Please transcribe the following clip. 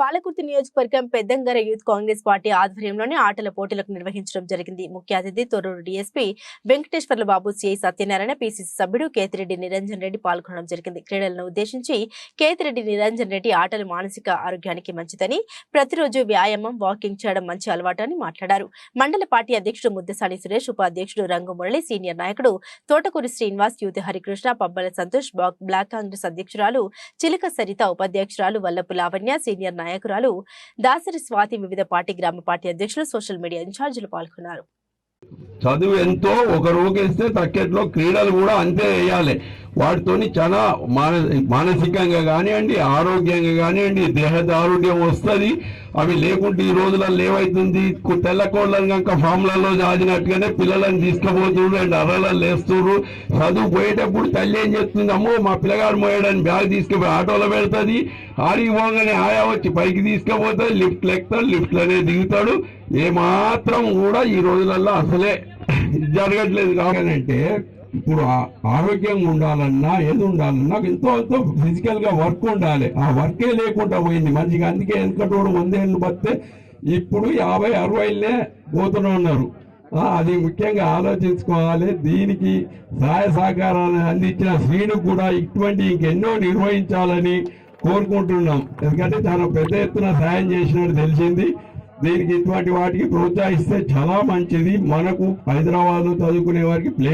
పాలకుర్తి నియోజకవర్గం పెద్దంగర youth Congress party ఆధ్వర్యంలోనే ఆటల పోటీలకు నిర్వహించడం జరిగింది. ముఖ్య అతిథి Torrur DSP Venkateswarla Babu CI Satyanarayana PCC సభ్యుడు కేతిరెడ్డి నిరంజన్ రెడ్డి పాల్గొనడం జరిగింది. క్రీడలను ఉద్దేశించి కేతిరెడ్డి నిరంజన్ రెడ్డి ఆటలు మానసిక ఆరోగ్యానికి మంచిదని ప్రతిరోజు వ్యాయామం వాకింగ్ చేయడం మంచి అలవాటు అని మాట్లాడారు. మండల పార్టీ అధ్యక్షుడు ముద్దసాని సురేష్ ఉపాధ్యక్షుడు రంగు మురళి సీనియర్ నాయకుడు Thotakuri Srinivas youth Harikrishna Pabbala Santosh block block Congress అధ్యక్షురాలు చిలక సరిత ఉపాధ్యక్షురాలు వల్లపు లావణ్య సీనియర్ నాయకురాలు దాసరి స్వాతి వివిధ పార్టీ గ్రామ పార్టీ అధ్యక్షులు సోషల్ మీడియా ఇన్ఛార్జీలు పాల్గొన్నారు. చదువు ఎంతో ఒక రోగేస్తే తక్కెట్లో క్రీడలు కూడా అంతే వేయాలి. వాటితోని చాలా మానసికంగా కానివ్వండి ఆరోగ్యంగా కానివ్వండి దేహ ఆరోగ్యం వస్తుంది. అవి లేకుంటే ఈ రోజులలో ఏమవుతుంది కు- తెల్ల కనుక ఫామ్లలో దాచినట్టుగానే పిల్లలను తీసుకుపోతున్నారు అండ్ అర్రలను లేస్తున్నారు చదువు పోయేటప్పుడు తల్లి ఏం చెప్తుంది అమ్మో మా పిల్లగాడు మోయడానికి బ్యాగ్ తీసుకుపోయి ఆటోలో పెడుతుంది. ఆడికి పోగానే ఆయా వచ్చి పైకి తీసుకుపోతుంది. లిఫ్ట్ ఎక్కుతాడు లిఫ్ట్లోనే దిగుతాడు. ఏమాత్రం కూడా ఈ రోజులలో అసలే జరగట్లేదు. కావాలంటే ఇప్పుడు ఆ- ఆరోగ్యంగా ఉండాలన్నా ఏది ఉండాలన్నా ఎంతో ఎంతో ఫిజికల్గా వర్క్ ఉండాలి. ఆ వర్కే లేకుండా పోయింది. మంచిగా అందుకే వెనకటోడు వందేళ్ళు పడితే ఇప్పుడు యాభై అరవైలే పోతూనే ఉన్నారు. అది ముఖ్యంగా ఆలోచించుకోవాలి. దీనికి సహాయ సహకారాన్ని అందించిన శ్రీను కూడా ఇటువంటి ఇంకెన్నో నిర్వహించాలని కోరుకుంటున్నాం. ఎందుకంటే చాలా పెద్ద ఎత్తున సాయం చేసినట్టు తెలిసింది. దీనికి ఇటువంటి వాటికి ప్రోత్సహిస్తే చాలా మంచిది. మనకు హైదరాబాద్లో చదువుకునే వారికి ప్లే